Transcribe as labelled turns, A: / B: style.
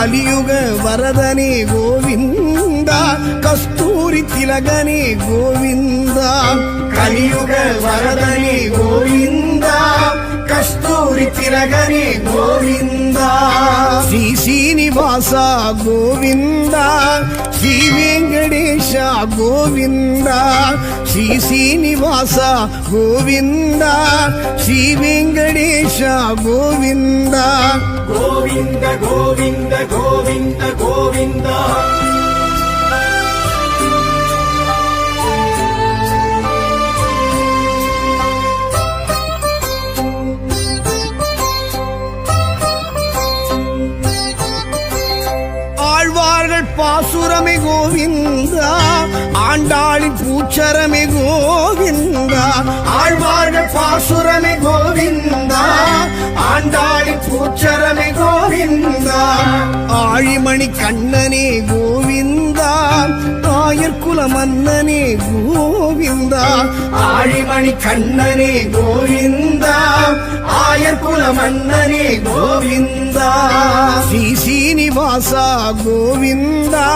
A: కలియుగ వరదని గోవింద కస్తూరి తిలగని గోవింద కలియుగ వరదని గోవింద కస్తూరి తిలగని గోవింద. శ్రీ శ్రీనివాస గోవింద శ్రీ వెంకటేశ గోవింద శ్రీ శ్రీనివాస గోవింద శ్రీ వెంకటేశ గోవింద. గోవింద గోవింద கோவிந்த கோவிந்தா. ஆழ்வார்கள் பாசுரமே கோவிந்தா ஆண்டாளின் பூச்சரமே கோவிந்தா மணி கண்ணனே கோவிந்தா ஆயர்குல மன்னனே கோவிந்தா. ஆழிமணி கண்ணனே கோவிந்தா ஆயர்குல மன்னனே கோவிந்தா. ஸ்ரீ சீனிவாசா கோவிந்தா.